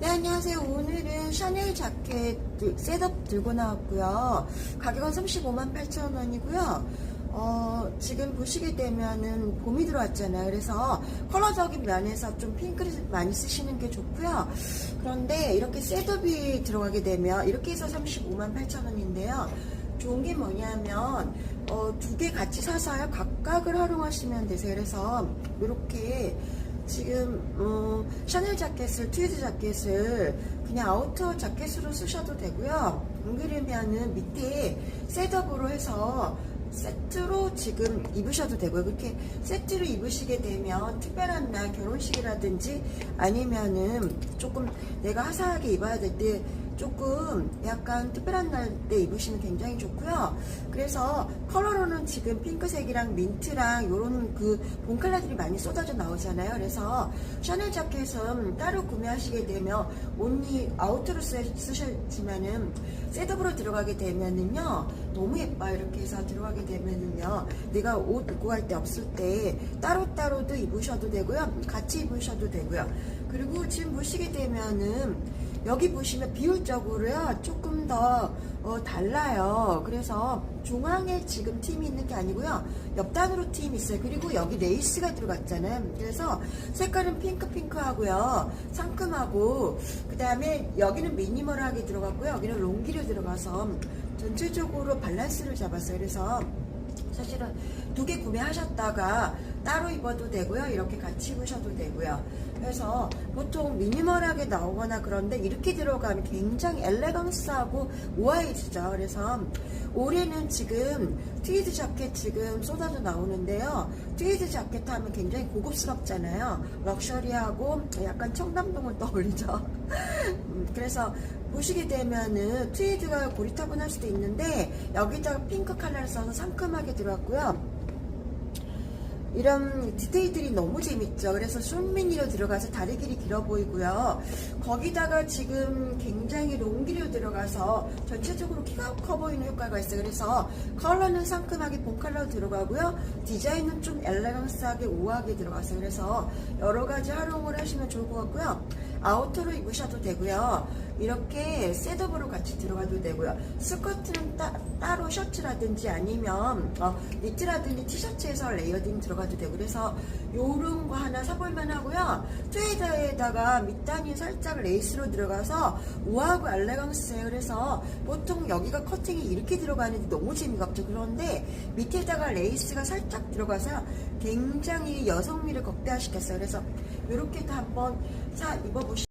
네, 안녕하세요. 오늘은 샤넬 자켓 들- 셋업 들고 나왔고요. 가격은 35만 8천 원이고요. 어, 지금 보시게 되면은 봄이 들어왔잖아요. 그래서 컬러적인 면에서 좀 핑크를 많이 쓰시는 게 좋고요. 그런데 이렇게 셋업이 들어가게 되면 이렇게 해서 35만 8천 원인데요. 좋은 게 뭐냐면 어, 두 개 같이 사서요. 각각을 활용하시면 되세요. 그래서 이렇게 지금 어, 샤넬 자켓을 트위드 자켓을 그냥 아우터 자켓으로 쓰셔도 되고요. 안 그러면은 밑에 셋업으로 해서 세트로 지금 입으셔도 되고요. 그렇게 세트로 입으시게 되면 특별한 날 결혼식이라든지 아니면은 조금 내가 화사하게 입어야 될 때 조금 약간 특별한 날 때 입으시면 굉장히 좋고요. 그래서 컬러로는 지금 핑크색이랑 민트랑 요런 그봄 컬러들이 많이 쏟아져 나오잖아요. 그래서 샤넬 자켓은 따로 구매하시게 되면 온리 아우터로 쓰- 쓰셨지만은 셋업으로 들어가게 되면은요 너무 예뻐요. 이렇게 해서 들어가게 되면은요 내가 옷 입고 갈 때 없을 때 따로따로도 입으셔도 되고요. 같이 입으셔도 되고요. 그리고 지금 보시게 되면은 여기 보시면 비율적으로요 조금 더 어, 달라요. 그래서 중앙에 지금 팀이 있는 게 아니고요 옆단으로 팀이 있어요. 그리고 여기 레이스가 들어갔잖아요. 그래서 색깔은 핑크 핑크 하고요 상큼하고 그 다음에 여기는 미니멀하게 들어갔고요 여기는 롱기로 들어가서 전체적으로 밸런스를 잡았어요. 그래서 사실은 두 개 구매하셨다가 따로 입어도 되고요. 이렇게 같이 입으셔도 되고요. 그래서 보통 미니멀하게 나오거나 그런데 이렇게 들어가면 굉장히 엘레강스하고 우아해지죠. 그래서 올해는 지금 트위드 자켓 지금 쏟아져 나오는데요. 트위드 자켓 하면 굉장히 고급스럽잖아요. 럭셔리하고 약간 청담동을 떠올리죠. 음, 그래서 보시게 되면은 트위드가 고리타분할 수도 있는데 여기다가 핑크 컬러를 써서 상큼하게 들어갔고요. 이런 디테일들이 너무 재밌죠. 그래서 숏미니로 들어가서 다리 길이 길어 보이고요. 거기다가 지금 굉장히 롱기로 들어가서 전체적으로 키가 커 보이는 효과가 있어요. 그래서 컬러는 상큼하게 본 컬러로 들어가고요. 디자인은 좀 엘레강스하게 우아하게 들어갔어요. 그래서 여러 가지 활용을 하시면 좋을 것 같고요. 아우터로 입으셔도 되고요. 이렇게 셋업으로 같이 들어가도 되고요. 스커트는 따, 따로 셔츠라든지 아니면 어, 니트라든지 티셔츠에서 레이어딩 들어가 도 되고 그래서 요런 거 하나 사볼만 하고요. 트웨이더에다가 밑단이 살짝 레이스로 들어가서 우아하고 엘레강스해요. 그래서 보통 여기가 커팅이 이렇게 들어가는데 너무 재미가 없죠. 그런데 밑에다가 레이스가 살짝 들어가서 굉장히 여성미를 극대화시켰어요. 그래서 이렇게도 한번 사 입어보시